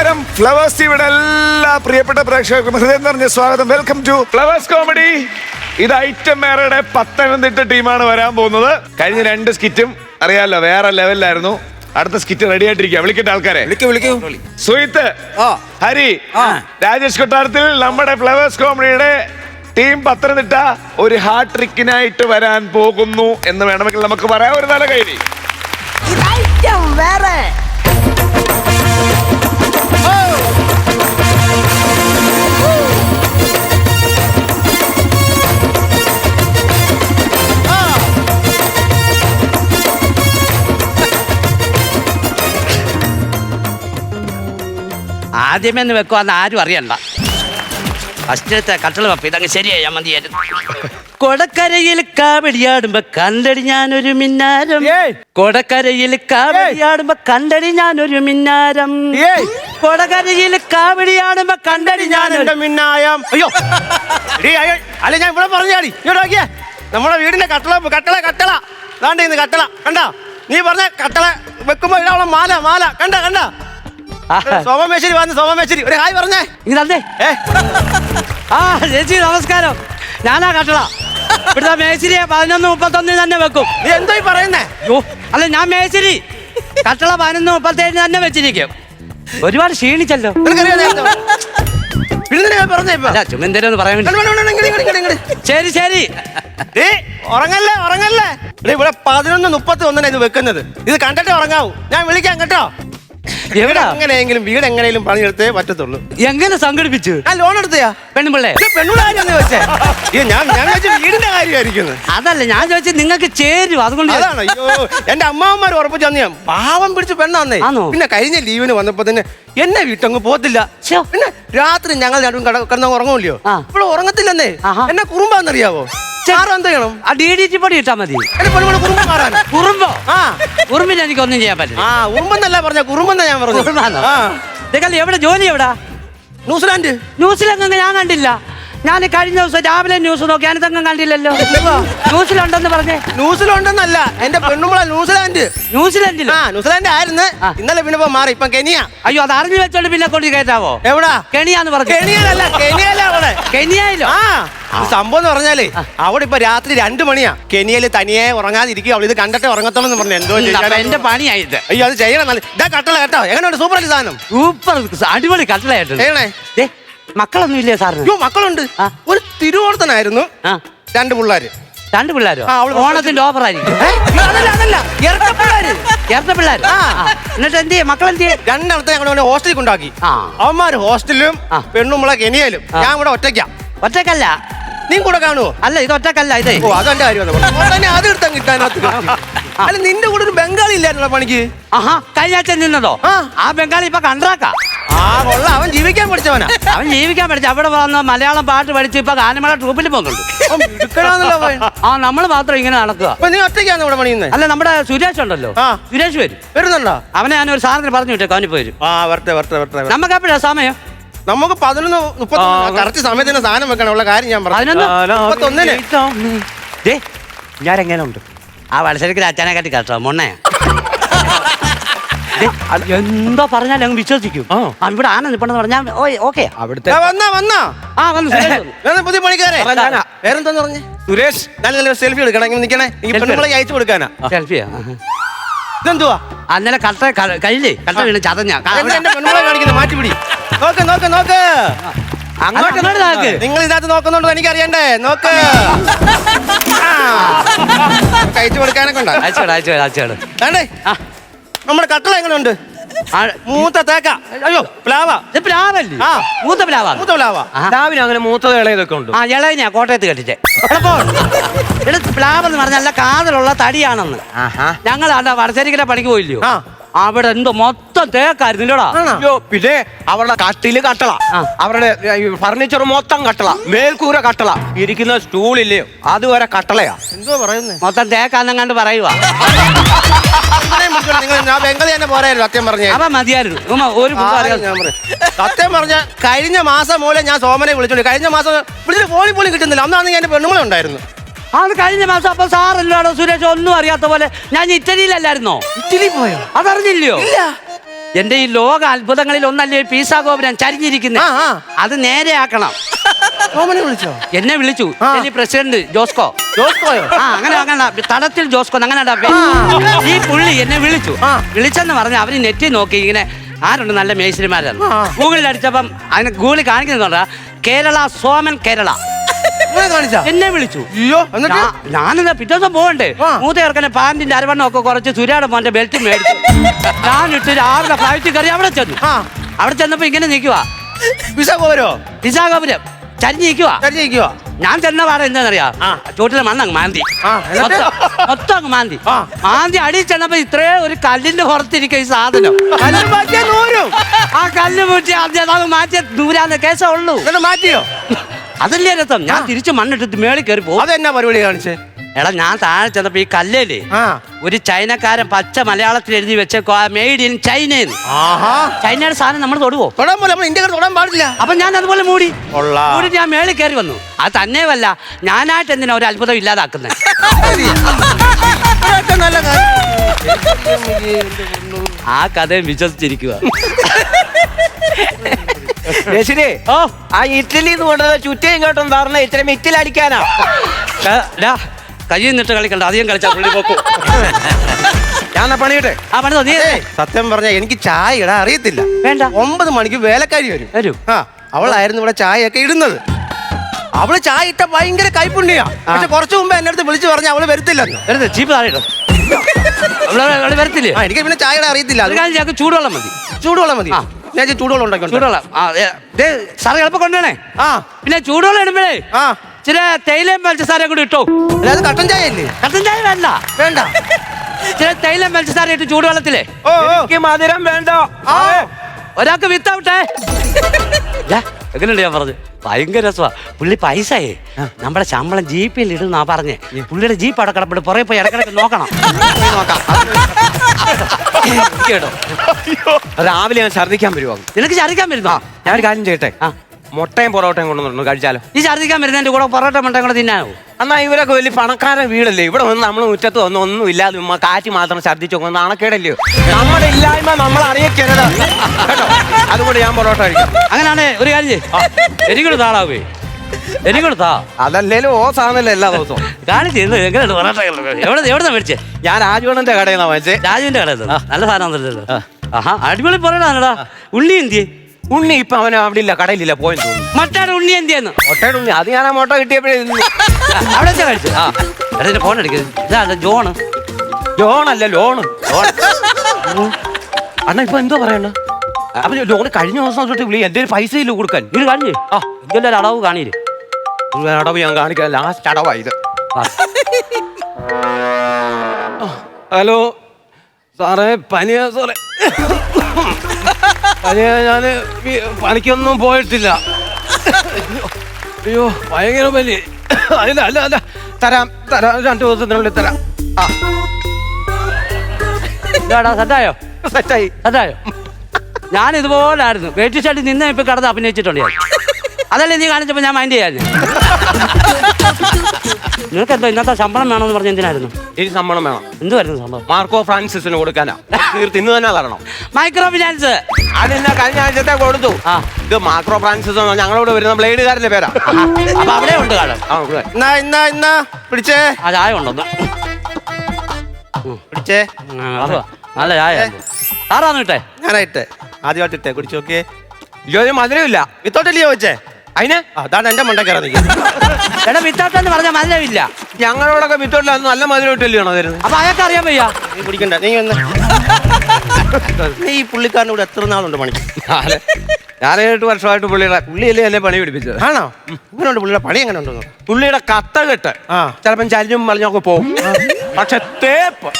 നമസ്കാരം. ഫ്ലവേഴ്സ് ടിവിയുടെ എല്ലാ പ്രിയപ്പെട്ട പ്രേക്ഷകർക്കും ഹൃദയം നിറഞ്ഞ സ്വാഗതം. Welcome to Flowers comedy. ഇത് ഐറ്റം മേറയുടെ പത്തനംതിട്ട ടീമാണ് വരാൻ പോകുന്നത്. കഴിഞ്ഞ രണ്ട് സ്കിറ്റും അറിയാലോ വേറെ ലെവലിലായിരുന്നു. അടുത്ത സ്കിറ്റ് റെഡി ആയിട്ടിരിക്കുക വിളിക്കട്ടെ ആൾക്കാരെ. വിളിക്കൂ വിളിക്കൂ. സുഹിത്ത് ആ. ഹരി ആ. രാജേഷ് കൊട്ടാരത്തിൽ നമ്മുടെ ഫ്ലവേഴ്സ് കോമഡിയുടെ ടീം പത്തനംതിട്ട ഒരു ഹാർട്ട് ട്രിക്കിനായിട്ട് വരാൻ പോകുന്നു എന്ന് വേണമെങ്കിൽ നമുക്ക് പറയാം. ഒരു നല്ല കൈ ഇതൈറ്റം വേറെ. ആദ്യമേ ഒന്ന് വെക്കുവാന്ന് ആരും അറിയണ്ട. ഫസ്റ്റത്തെ കട്ടള പപ്പ ഇതങ്ങ് ശരിയായാ മതി കൊടക്കരയിൽ കാവടിയാടുമ്പോ കണ്ടടി ഞാനൊരു മിന്നാരം. കൊടക്കരയിൽ കാവടിയാടുമ്പോ കണ്ടടി ഞാനൊരു മിന്നാരം. കൊടകരയിൽ കാവടിയാടുമ്പോ കണ്ടടി ഞാൻ ഞാനൊരു എന്റെ മിന്നായം. അയ്യോ! അല്ലെ ഞാൻ ഇവിടെ പറഞ്ഞാടി നോക്കിയേ. നമ്മുടെ വീടിന്റെ കട്ടള കട്ടള കട്ടള. ദാണ്ട് ഇന്ന് കട്ടള. കണ്ട? നീ പറഞ്ഞ കട്ടള വെക്കുമ്പോ ഇടാവുള്ള മാല മാല. കണ്ട കണ്ട? സോമമേശ്വരി വന്ന് സോമമേശ്വരി. ഒരു ഹായ് പറഞ്ഞേ. ഇനി തന്നേ. ആ ചേച്ചി നമസ്കാരം. ഞാനാ കട്ടള. ഇവിടുത്തെ മേശിരിയെ പതിനൊന്ന് മുപ്പത്തൊന്നിന് തന്നെ വെക്കും. നീ എന്തോ ഈ പറയുന്നേ? അല്ല ഞാൻ മേശിരി. കട്ടള പതിനൊന്ന് മുപ്പത്തേഴിന് തന്നെ വെച്ചിരിക്കും. ഒരുപാട് ക്ഷീണിച്ചല്ലോ. നിനക്കറിയാം നേരത്തെ? പിന്നെ നിന്നെ ഞാൻ പറഞ്ഞേ ഇപ്പൊ? അല്ല ചുമന്തരം പറയാൻ വേണ്ടി. ഇങ്ങട് ഇങ്ങട് ഇങ്ങട് ഇങ്ങട് ഇങ്ങട് ഇങ്ങട്. ശരി ശരി. ദേ, ഉറങ്ങല്ലേ ഉറങ്ങല്ലേ? ഇവിടെ പതിനൊന്ന് മുപ്പത്തി ഒന്നിനാ ഇത് വെക്കുന്നത്. ഇത് കണ്ടിട്ട് ഉറങ്ങാവൂ. ഞാൻ വിളിക്കാം കേട്ടോ. എവിടാ? എങ്ങനെയെങ്കിലും വീട് എങ്ങനെയെങ്കിലും പണിയെടുത്തേ പറ്റത്തുള്ളൂ. എങ്ങനെ സംഘടിപ്പിച്ചു? ആ ലോൺ എടുത്തയാ. പെണ്ണുപിള്ളേ ഇത് പെണ്ണുള്ള കാര്യമെന്ന് വെച്ചേ? ഞാൻ ഞാൻ വിചാരിച്ചു വീടിന്റെ കാര്യമായിരിക്കുന്നു. അതല്ല ഞാൻ ചോദിച്ചത് നിങ്ങൾക്ക് ചേരും. അതുകൊണ്ട് അതാണ് അയ്യോ എന്റെ അമ്മാവന്മാർ ഉറപ്പിച്ചു തന്നെ ഞാൻ. പാവം പിടിച്ച് പെണ്ണാന്നേ. ആണോ? പിന്നെ കഴിഞ്ഞ ലീവിന് വന്നപ്പോ തന്നെ എന്നെ വീട്ടങ്ങ് പോത്തില്ല ശ്ശോ. പിന്നെ രാത്രി ഞങ്ങൾ രണ്ടും കട കിടന്ന ഉറങ്ങൂല്ലയോ ആ. ഇപ്പോൾ ഉറങ്ങത്തില്ലെന്നേ. ആഹാ. എന്നെ കുറുമ്പാന്നറിയാവോ? എന്ത് ചെയ്യണം ആ ഡി ഡി ടി പൊടി ഇട്ടാ മതി. കുറുമ്പ് മാറാൻ. കുറുമ്പോ? ആ. കുറുമ്പിന് എനിക്കൊന്നും ചെയ്യാൻ പറ്റില്ല. ആ ഉറുമ്പെന്നല്ല പറഞ്ഞ കുറുമ്പെന്നാ ഞാൻ പറഞ്ഞു കുറുമ്പാന്നോ ആ. എവിടെ? ജോലി എവിടാ? ന്യൂസിലാൻഡ്. ന്യൂസിലൊന്നും ഞാൻ കണ്ടില്ല. ഞാൻ കഴിഞ്ഞ ദിവസം രാവിലെ ന്യൂസ് നോക്കി ഞാനിതൊന്നും കണ്ടില്ലല്ലോ. ന്യൂസിലുണ്ടെന്ന് പറഞ്ഞേ. ന്യൂസിലുണ്ടെന്നല്ല എന്റെ പെണ്ണുമ്പള ന്യൂസിലാൻഡ്. ന്യൂസിലൻഡിലോ? ആ ന്യൂസിലാൻഡ് ആയിരുന്നു. ഇന്നലെ പിന്നെ ഇപ്പൊ മാറി ഇപ്പൊ കെനിയ. അയ്യോ അത് അറിഞ്ഞു വെച്ചോണ്ട് പിന്നെ കൊണ്ട് കയറ്റാവോ? എവിടാ? കെണിയാന്ന് പറഞ്ഞു. കെനിയയിലല്ല കെനിയല്ല അവിടെ. കെനിയയിലോ? ആ. സംഭവം എന്ന് പറഞ്ഞാലേ അവിടെ ഇപ്പൊ രാത്രി രണ്ടു മണിയാ. കെനിയയിൽ തനിയെ ഉറങ്ങാതിരിക്കും അവൾ ഇത് കണ്ടിട്ടേ ഉറങ്ങത്തുള്ളൂ എന്ന് പറഞ്ഞു എന്തോ അപ്പൊ? എന്റെ പണിയായത്. അയ്യോ അത് ചെയ്യണം. നല്ല ഇതാ കട്ടള കേട്ടോ. എങ്ങനെയുണ്ട് സൂപ്പർ അല്ലേ സാധനം? സൂപ്പർ അടിപൊളി കട്ടളയായിട്ടുണ്ട് ചെയ്യണേ? ദേ, മക്കളൊന്നും ഇല്ലേ സാറിന്? അയ്യോ മക്കളുണ്ട്. ആ. ഒരു തിരുവോണത്തിനായിരുന്നു. ആ. രണ്ട് പിള്ളേര്. രണ്ട് പിള്ളേരോ? ആ, അവൾ ഓണത്തിന്റെ ഓഫർ ആയിരിക്കും ഏ? അയ്യോ, അതല്ല അതല്ല. ഇരട്ട പിള്ളേര്. ചേർത്ത പിള്ളേർ ആ. എന്നിട്ട് എന്ത് ചെയ്യും? മക്കൾ എന്ത് ചെയ്യും രണ്ടിടത്തെ ഞങ്ങൾ ഹോസ്റ്റലിൽ കൊണ്ടാക്കി. ആ. അവന്മാര് ഹോസ്റ്റലിലും ആ. പെണ്ണുമ്പളെ കെനിയയിലും. ഞാൻ ഇവിടെ ഒറ്റയ്ക്കാ. ഒറ്റക്കല്ല. നീ കൂടെ കാണുവോ? അല്ല ഇത് ഒറ്റക്കല്ല ഇതേ. ഓ അതെന്റെ കാര്യം അത് എടുത്താൽ കിട്ടാനകത്ത് അല്ല നിന്റെ കൂടെ ഒരു ബംഗാളി ഇല്ലായിരുന്നോ പണിക്ക്? ആഹാ കഴിഞ്ഞ ആഴ്ച നിന്നതോ? ആ. ബംഗാളി ഇപ്പൊ കണ്ടാക്കാം ആ കൊള്ള. അവൻ ജീവിക്കാൻ പഠിച്ചവനാ. അവൻ ജീവിക്കാൻ പഠിച്ച. അവിടെ വന്ന മലയാളം പാട്ട് പഠിച്ച് ഇപ്പൊ ഗാനമേള ട്രൂപ്പിൽ പോകുന്നുണ്ട്. ആ നമ്മൾ മാത്രം ഇങ്ങനെ നടക്കുക അപ്പൊ നീ ഒറ്റയ്ക്കാണ് ഇവിടെ പണിയുന്നത് അല്ല നമ്മുടെ സുരേഷ് ഉണ്ടല്ലോ. സുരേഷ് വരും. വരുന്നുണ്ടോ? അവനെ ഞാൻ ഒരു സാധനത്തിന് പറഞ്ഞു വിട്ടേക്കോ അവന് പോയി. നമുക്ക് എപ്പോഴാ സമയം? നമുക്ക് പതിനൊന്ന് മുപ്പത്തി കറക്റ്റ് സമയത്തിന് സാധനം വെക്കണം. ഉള്ള കാര്യം ഞാൻ പറഞ്ഞു. മുപ്പത്തൊന്നിന്. ഞാൻ എങ്ങനെ ഉണ്ട് ആ വലസരക്കിൽ അച്ഛനെ കാട്ടി കേട്ടോ മൊണ്ണേ ദേ, എന്തോ പറഞ്ഞാലും അങ്ങ് വിശ്വസിക്കും. ആ. ഇവിടെ ആന നിപ്പണെന്ന് പറഞ്ഞാൽ ഓക്കെ. അവിടുത്തെ വന്നാ വന്നാ. ആ വന്നു സുരേഷ് ഞാൻ പുതിയ പണിക്കാരെ. വേറെന്താന്ന് പറഞ്ഞേ? സുരേഷ്. നല്ല നല്ല സെൽഫി എടുക്കണം നിൽക്കണേ. നിക്കണേ ഈ പെണ്ണുങ്ങളെ അയച്ചു കൊടുക്കാനാ. സെൽഫിയാ? ഇതെന്തുവാ? അന്നലെ കട്ട കഴിഞ്ഞേ കയ്യിലേ കട്ട വീണ് ചതഞ്ഞ. കാണിക്കുന്നത് മാറ്റിപ്പിടി. നോക്ക് നോക്ക് നോക്ക്. അങ്ങോട്ട് നോക്ക്. നിങ്ങൾ ഇതിനകത്ത് നോക്കുന്നുണ്ടോ എനിക്ക് അറിയണ്ടേ നോക്ക്. കഴിച്ചു കൊടുക്കാനൊക്കെ ഉണ്ടോ? അയച്ചോട് അയച്ചോട് അയച്ചോട്. നമ്മുടെ കട്ടള എങ്ങനെയുണ്ട്? മൂത്ത തേക്ക. അയ്യോ പ്ലാവ. ഇത് പ്ലാവല്ലേ? ആ. മൂത്ത പ്ലാവാ. മൂത്ത പ്ലാവ. രാവിലെ അങ്ങനെ മൂത്തത് ഇളയതൊക്കെ ഉണ്ട്? ആ ഇളയനാ കോട്ടയത്ത് കെട്ടിച്ചേ. പ്ലാവ് എന്ന് പറഞ്ഞാൽ നല്ല കാതലുള്ള തടിയാണെന്ന്. ഞങ്ങൾ അല്ല വടശ്ശേരിക്കലെ പണിക്ക് പോയില്ലയോ? ആ. അവിടെ എന്തോ മൊത്തം തേക്കായിരുന്നു ഇല്ലടാ. അയ്യോ പിന്നെ അവരുടെ കട്ടിൽ കട്ടള. അവരുടെ ഫർണിച്ചർ മൊത്തം കട്ടള. മേൽക്കൂര കട്ടള. ഇരിക്കുന്ന സ്റ്റൂളില്ലയോ അതുവരെ കട്ടളയാ. എന്തോ പറയുന്നേ? മൊത്തം തേക്കാന്നെങ്ങാണ്ട് ഞാൻ ബംഗാളി തന്നെ പോരായിരുന്നു സത്യം പറഞ്ഞേ മതിയായിരുന്നു. ഒരു. സത്യം പറഞ്ഞ കഴിഞ്ഞ മാസം മൂലം ഞാൻ സോമനെ വിളിച്ചോണ്ട് കഴിഞ്ഞ മാസം വിളിച്ചിട്ട് ഫോണിൽ പോലും കിട്ടുന്നില്ല. അന്നാണെങ്കിൽ എന്റെ പെണ്ണുങ്ങളെ ഉണ്ടായിരുന്നു ആ, അത് കഴിഞ്ഞ മാസം അപ്പൊ സാറല്ലോ സുരേഷ്? ഒന്നും അറിയാത്ത പോലെ. ഞാൻ ഇറ്റലിയിലല്ലായിരുന്നോ? ഇറ്റലി പോയോ? അതറിഞ്ഞില്ലയോ? ഇല്ല. എന്റെ ഈ ലോക അത്ഭുതങ്ങളിൽ ഒന്നല്ലേ പീസ ഗോപുരം ചരിഞ്ഞിരിക്കുന്നത്. അത് നേരെ ആക്കണം ഓമനെ വിളിച്ചോ? എന്നെ വിളിച്ചു. പ്രസിഡന്റ് ജോസ്കോ. ജോസ്കോയോ? ആ അങ്ങനെ അങ്ങനെ തടത്തിൽ ജോസ്കോ അങ്ങനെ ഈ പുള്ളി എന്നെ വിളിച്ചു. വിളിച്ചെന്ന് പറഞ്ഞ അവർ നെറ്റി നോക്കി ഇങ്ങനെ ആരുണ്ട് നല്ല മേശരിമാരാണ്. ഗൂഗിളിൽ അടിച്ചപ്പം അതിന് ഗൂഗിളിൽ കാണിക്കുന്ന കേരള സോമൻ കേരള. കാണിച്ചാ? എന്നെ വിളിച്ചു. അയ്യോ എന്നിട്ട്? ഞാ- ഞാനെന്നാ പിറ്റേ ദിവസം പോകണ്ടേ. മൂത്ത ചേർക്കനെ പാന്റിന്റെ അരവണ്ണം ഒക്കെ കുറച്ച് സുരാട് മോന്റെ ബെൽറ്റ് മേടിച്ചു. ഞാനിട്ട് രാവിലെ ഫ്ലൈറ്റ് കയറി അവിടെ ചെന്നു. അവിടെ ചെന്നപ്പോ ഇങ്ങനെ നിൽക്കുവാ വിസ പോരോ വിശാഖപുരം. ചരിഞ്ഞിരിക്കുവാ ചരിഞ്ഞിരിക്കുവോ ഞാൻ ചെന്ന പാടം എന്താണെന്നറിയാ. ചോട്ടിലെ മണ്ണങ്ങ് മാന്തി? മൊത്തം- അങ്ങ് മാന്തി. മാന്തി അടി ചെന്നപ്പോ ഇത്രേ ഒരു കല്ലിന്റെ പുറത്തിരിക്കും ഈ സാധനം. ആ കല്ല് മുറ്റി ആദ്യം അത് മാറ്റിയ ദൂരാന്ന് കേസേ ഉള്ളൂ. മാറ്റിയോ? അതല്ലേ രസം ഞാൻ തിരിച്ച് മണ്ണിട്ടിട്ട് മേളിൽ കയറി പോകും അതെന്നാ പരിപാടി കാണിച്ചേ എടാ ഞാൻ താഴെ ചെന്നപ്പോ ഈ കല്ലേലേ ആ. ഒരു ചൈനക്കാരൻ പച്ച മലയാളത്തിൽ എഴുതി വെച്ചേക്കോ മെയ്ഡ് ഇൻ ചൈനയിൽ ആഹാ. ചൈനയുടെ സാധനം നമ്മൾ തൊടുവോ? തൊടാൻ പോലെ നമ്മൾ ഇന്ത്യക്കാർ തൊടാൻ പാടില്ല. അപ്പൊ ഞാൻ അതുപോലെ മൂടി. കൊള്ളാം. മൂടി ഞാൻ മേളിൽ കയറി വന്നു. അത് തന്നെയല്ല ഞാനായിട്ട് എന്തിനാ ഒരു അത്ഭുതം ഇല്ലാതാക്കുന്നത്? ഇതൊക്കെ നല്ല കാര്യം. ആ കഥയും വിശ്വസിച്ചിരിക്കുക ഓ. ആ ഇറ്റലിയിൽ നിന്ന് കൊണ്ടുവന്ന കേട്ടോ കേട്ടും തറണ ഇത്ര മിറ്റിലടിക്കാനാ. കയ്യിൽ നിന്നിട്ട് കളിക്കണ്ട അധികം കളിച്ചാൽ പുള്ളി പോക്കും. ഞാൻ പണിയട്ടെ? ആ പണിതോ നീ സത്യം പറഞ്ഞ എനിക്ക് ചായ ഇടാൻ അറിയത്തില്ല. വേണ്ട. ഒമ്പത് മണിക്ക് വേലക്കാരി വരും. വരും. ആ അവളായിരുന്നു ഇവിടെ ചായയൊക്കെ ഇടുന്നത്. അവൾ ചായ ഇട്ട ഭയങ്കര കൈപ്പുണ്യാ പക്ഷെ കുറച്ചു മുമ്പ് എന്റെ അടുത്ത് വിളിച്ചു പറഞ്ഞ അവൾ വരത്തില്ലെന്ന്. വെറുതെ ചീപ്പ് താഴെ ഇടോ. അവൾ വരത്തില്ലേ? ആ എനിക്ക് പിന്നെ ചായ ഇടാൻ അറിയത്തില്ല. അത് കാര്യം ഞങ്ങൾക്ക് ചൂടുവെള്ളം മതി. ചൂടുവെള്ളം മതി. ഞാൻ ചൂടുവെള്ളം ഉണ്ടാക്കി ചൂടുവെള്ളം. ആ ഏ, ദേ, സാറ് എളുപ്പം കൊണ്ടുവരണേ. ആ. പിന്നെ ചൂടുവെള്ളം ഇടുമ്പോഴേ ആ. ചില തേയിലയും പഞ്ചസാരയും കൂടി ഇട്ടോ. അതായത് കട്ടൻ ചായ അല്ലേ കട്ടൻ ചായ വേണ്ട. വേണ്ട. ചില തേയിലയും പഞ്ചസാര ഇട്ട് ചൂടുവെള്ളത്തിലേ. ഓ എനിക്ക് മധുരം വേണ്ട? ആ. ഒരാൾക്ക് വിത്തൗട്ടേ. എങ്ങനെയുണ്ട് ഞാൻ പറഞ്ഞു ഭയങ്കര രസമാ. പുള്ളി പൈസയേ നമ്മുടെ ശമ്പളം ജീപ്പിൽ ഇടുന്നാ പറഞ്ഞേ. പുള്ളിയുടെ ജീപ്പ് അവിടെ കിടപ്പിട്ട് പുറകെ പോയി ഇടക്കിടക്ക് നോക്കണം. കേട്ടോ. രാവിലെ ഞാൻ ഛർദ്ദിക്കാൻ വരുവാ. നിനക്ക് ഛർദിക്കാൻ വരുന്നോ? ഞാൻ ഒരു കാര്യം ചെയ്യട്ടെ? ആ. മുട്ടയും പൊറോട്ടയും കൊണ്ടുവന്നു കഴിച്ചാലോ? ഈ ഛർദിക്കാൻ വരുന്നതിന്റെ കൂടെ പൊറോട്ട മുട്ടയും കൂടെ തിന്നാനോ? എന്നാ ഇവരൊക്കെ വലിയ പണക്കാരൻ വീടല്ലേ? ഇവിടെ വന്ന് നമ്മൾ മുറ്റത്ത് വന്ന് ഒന്നും ഇല്ലാതെ ഉമ്മ കാറ്റ് മാത്രം ഛർദിച്ചു നോക്കുന്ന നാണക്കേടല്ലയോ നമ്മുടെ ഇല്ലായ്മ നമ്മൾ അറിയിക്കരുത്. കേട്ടോ? അതുകൊണ്ട് ഞാൻ പൊറോട്ട കഴിക്കും. അങ്ങനെയാണേ ഒരു കാര്യം. എനിക്കൊരു താളാവേ. എനിക്കൊരു താ. അതല്ലേലും ഓ സാധനമല്ലേ എല്ലാ ദിവസവും? കാണിച്ച് എന്ത് എങ്ങനെയുണ്ട് പൊറോട്ട എവിടെ എവിടെ മേടിച്ചേ? ഞാൻ രാജുവണ്ണന്റെ കടയിൽ നിന്നാ വാങ്ങിച്ചേ രാജുവിന്റെ കടയിൽ. നല്ല സാധനം ആഹാ അടിപൊളി പറയണ ഉള്ളി എന്തിയെ? ഉണ്ണി ഇപ്പൊ അവൻ അവിടെ ഇല്ല കടയിലില്ല പോയെന്ന് തോന്നുന്നു. മട്ടാട് ഉണ്ണി എന്തിയെന്ന്? മുട്ടയുടെ ഉണ്ണി. അത് ഞാൻ ആ മുട്ട കിട്ടിയപ്പോഴേ തിന്നു. അവിടെ വെച്ചാ കഴിച്ചു ആ. എടാ ഫോൺ എടുക്കുന്നത് ഇതാ ജോണ് ലോണല്ല ലോണ് ലോൺ. അണ്ണ ഇപ്പൊ എന്തോ പറയണ്ട അപ്പൊ ലോൺ കഴിഞ്ഞ ദിവസം തൊട്ട് വിളി എന്റെ പൈസ ഇല്ല കൊടുക്കാൻ? ഇത് കാണില്ലേ ആ. ഇതിന്റെ ഒരു അടവ് കാണിയില്ലേ ഒരു അടവ് ഞാൻ കാണിക്കാൻ ലാസ്റ്റ് അടവാ ഇത് ആ. ഹലോ. സാറേ പനിയാ സാറേ. പനിയാ ഞാൻ പണിക്കൊന്നും പോയിട്ടില്ല. അയ്യോ ഭയങ്കര വലിയ അല്ല അല്ല അല്ല. തരാം തരാം. രണ്ടു ദിവസത്തിനുള്ളിൽ തരാം. ആ. ഇതാടാ സെറ്റായോ സെറ്റായി. സെറ്റായോ ഞാൻ ഇതുപോലായിരുന്നു വേട്ടി ഷാട്ടി നിന്നെ ഇപ്പൊ കടന്ന് അഭിനയിച്ചിട്ടുണ്ട് ഞാൻ. അതല്ലേ നീ കാണിച്ചപ്പോ ഞാൻ മൈൻഡ് ചെയ്യാഞ്ഞു? നിനക്ക് എന്തോ ഇന്നത്തെ ശമ്പളം വേണമെന്ന് പറഞ്ഞ എന്തിനായിരുന്നു? ഇനി ശമ്പളം വേണം. എന്തുവായിരുന്നു സംഭവം മാർക്കോ ഫ്രാൻസിസിന് കൊടുക്കാനാ. തീർത്ത് ഇന്ന് തന്നെ തരണം. Micro finance. അതെന്നാ കഴിഞ്ഞ ആഴ്ചത്തെ കൊടുത്തു. ആ. ഇത് മാക്രോ ഫ്രാൻസിസ് എന്ന് ഞങ്ങളോട് വരുന്ന ബ്ലേഡുകാരന്റെ പേരാ. അപ്പൊ അവിടെ ഉണ്ട് ആ. എന്നാ ഇന്നാ ഇന്നാ പിടിച്ചേ. ആ ചായ ഉണ്ടോന്ന് പിടിച്ചേ. നല്ല ചായ ആരാന്ന് കിട്ടേ ഞാനായിട്ടെ ആദ്യമായിട്ട് ഇട്ടേ. കുടിച്ചു നോക്കിയേ. അയ്യോ ഇത് മധുരമില്ല. വിത്തോട്ടല്ലയോ വെച്ചേ? അതിന്? അതാണ് എന്റെ നിൽക്കുന്നത്. എടാ വിത്താട്ടെന്ന് പറഞ്ഞ മധുരമില്ല ഞങ്ങളോടൊക്കെ വിത്തോട്ടില്ല നല്ല മധുരം ഇട്ടല്ലാണ് തരുന്നത്? അപ്പൊ അയാൾക്ക് അറിയാൻ വയ്യ. നീ കുടിക്കണ്ട നീ ഒന്ന് നീ ഈ പുള്ളിക്കാരന്റെ കൂടെ എത്ര നാളുണ്ട് പണിക്ക്? ഞാൻ വർഷമായിട്ട് പുള്ളിയുടെ പുള്ളിയല്ലേ അല്ലേ പണി പിടിപ്പിച്ചത്. ആണോ? ഇങ്ങനെയുണ്ട് പുള്ളിയുടെ പണി എങ്ങനെ ഉണ്ടെന്ന് പുള്ളിയുടെ കത്ത കെട്ട്. ആ. ചിലപ്പം ചരിഞ്ഞും മറിഞ്ഞൊക്കെ പോകും. പക്ഷെ തേപ്പ്.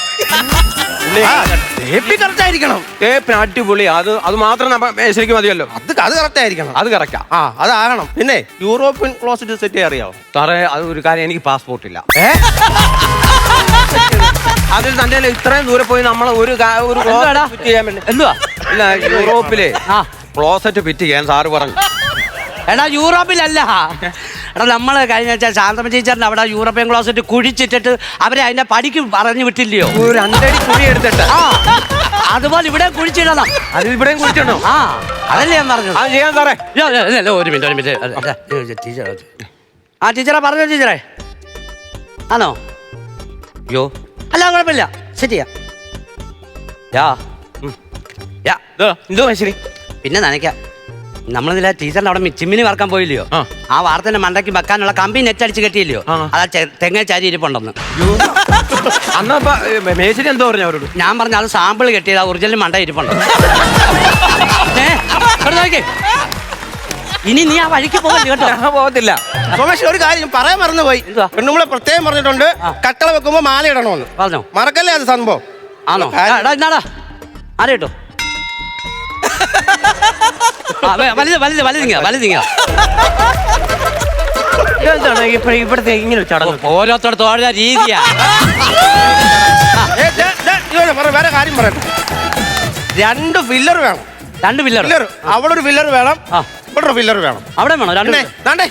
തേപ്പി കറക്റ്റ് ആയിരിക്കണം തേപ്പിന് അടിപൊളി. അത് അത് മാത്രം നമ്മ- ശരിക്കും മതിയല്ലോ. അത് അത് കറക്റ്റ് ആയിരിക്കണം അത് കറക്റ്റാ. ആ അതാകണം പിന്നെ യൂറോപ്യൻ ക്ലോസറ്റ് സെറ്റ് അറിയാവോ? സാറേ അത് ഒരു കാര്യം എനിക്ക് പാസ്പോർട്ട് ഇല്ല. ഏ? അതിൽ തന്നെ ഇത്രയും ദൂരെ പോയി നമ്മൾ ഒരു കാ- ഒരു എന്തുവാടാ? closet fit ചെയ്യാൻ വേണ്ടി എന്തുവാ? ഇല്ല യൂറോപ്പിലെ ആ. ക്ലോസറ്റ് ഫിറ്റ് ചെയ്യാൻ സാറ് പറഞ്ഞു. എടാ യൂറോപ്പിലല്ല. എടാ നമ്മൾ കഴിഞ്ഞ വെച്ചാൽ ശാന്തമ ടീച്ചറിന്റെ അവിടെ യൂറോപ്യൻ ക്ലോസറ്റ് കുഴിച്ചിട്ടിട്ട് അവരെ അതിന്റെ പടിക്ക് പറഞ്ഞു വിട്ടില്ലയോ? ഒരു രണ്ടടി കുഴി എടുത്തിട്ട്. ആ അതുപോലെ ഇവിടെ കുഴിച്ചിടണം. അത് ഇവിടെയും കുഴിച്ചിടണം. ആ അതല്ലേ ഞാൻ പറഞ്ഞു അത് ചെയ്യാൻ സാറേ. ഇല്ല, ഇല്ല, ഇല്ല, ഇല്ല, ഒരു മിനിറ്റ് ഒരു മിനിറ്റ്. ടീച്ചർ ആ ടീച്ചറെ പറഞ്ഞോ ടീച്ചറെ? ആണോ? യോ. അല്ല കുഴപ്പമില്ല. ശരിയാ യാ. യാ. എന്തോ ശരി പിന്നെ നനയ്ക്കാം. നമ്മളിതില ടീച്ചറിന്റെ അവിടെ ചിമ്മിനി വറക്കാൻ പോയില്ലയോ? ആ. ആ വാർത്തന്റെ മണ്ടയ്ക്ക് വെക്കാനുള്ള കമ്പി നെറ്റ് അടിച്ച് കെട്ടിയില്ലയോ? ആ. അതാ ചെ- തെങ്ങ ചാരി ഇരിപ്പുണ്ടെന്ന്. മേശരി എന്തോ പറഞ്ഞു അവരോട്? ഞാൻ പറഞ്ഞ അത് സാമ്പിൾ കെട്ടിയത് ഒറിജിനൽ മണ്ട ഇരിപ്പുണ്ട്. ഏ, ഇവിടെ നോക്കിക്കേ. ഇനി നീ ആ വഴിക്ക് പോകല്ലേ കേട്ടോ? ഞാൻ പോകത്തില്ല. സോമേഷ് ഒരു കാര്യം ഞാൻ പറയാൻ മറന്നുപോയി. എന്തുവാ? പെണ്ണുമ്പളെ പ്രത്യേകം പറഞ്ഞിട്ടുണ്ട് കട്ടള വെക്കുമ്പോ മാല ഇടണമെന്ന് പറഞ്ഞോ. മറക്കല്ലേ അത് സംഭവം? ആണോ? എടാ എന്നാടാ ആരെ കേട്ടോ ആ, വലുത് വലുത് വലുതിങ്ങ വലുതിങ്ങ എന്താണ് ഇപ്പൊ ഇവിടുത്തെ ഇങ്ങനെ ഒരു ചടങ്ങ് ഓരോരുത്തടത്തും ഓരോ രീതിയാ. ഏ, ദേ, ദേ, ഇതുപോലെ വേറെ കാര്യം പറയട്ടെ രണ്ട് ഫില്ലർ വേണം. രണ്ട് ഫില്ലർ ഫില്ലർ അവിടെ ഒരു ഫില്ലർ വേണം ആ. ഇവിടെ ഒരു ഫില്ലർ വേണം. അവിടെ വേണം? രണ്ട്?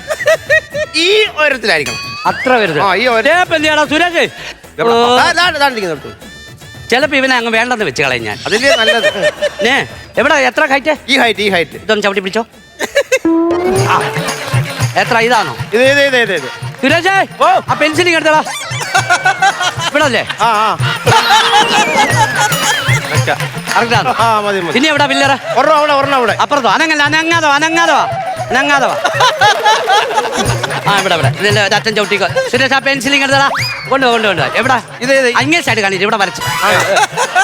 ഈ ഉയരത്തിലായിരിക്കണം അത്ര വരുന്നത് സുരേഷ്. ചിലപ്പോ ഇവനെ അങ്ങ് വേണ്ടെന്ന് വെച്ച് കളയും ഞാൻ. അതില്ലേ നല്ലത്. ഏ എവിടെ എത്ര ഹൈറ്റ് ഈ ഹൈറ്റ് ഈ ഹൈറ്റ് ഇതൊന്ന് ചവിട്ടി പിടിച്ചോ. ആ, എത്ര ഇതാണോ? ഇത് ഇത് ഇത് ഇത് ഇത്. സുരേഷേ ഓ. ആ പെൻസിൽ എടുത്തടാ. ഇവിടെ അല്ലേ ആ ആ. കറക്റ്റ് ആണോ? ആ മതി മതി. ഇനി എവിടെ പിള്ളേരെ ഒരെണ്ണം അവിടെ ഒരെണ്ണം അവിടെ. അപ്പുറത്തോ? അനങ്ങല്ല അനങ്ങാതോ അനങ്ങാതോ അനങ്ങാതോ ആ ഇവിടെ ഇവിടെ. ഇതിന്റെ അച്ഛൻ ചവിട്ടിക്കോ. സുരേഷ് ആ പെൻസിൽ എടുത്തടാ കൊണ്ടു കൊണ്ടു കൊണ്ടു എവിടെ? ഇത് അങ്ങേ സൈഡ് കാണിച്ചു ഇവിടെ വരച്ചു.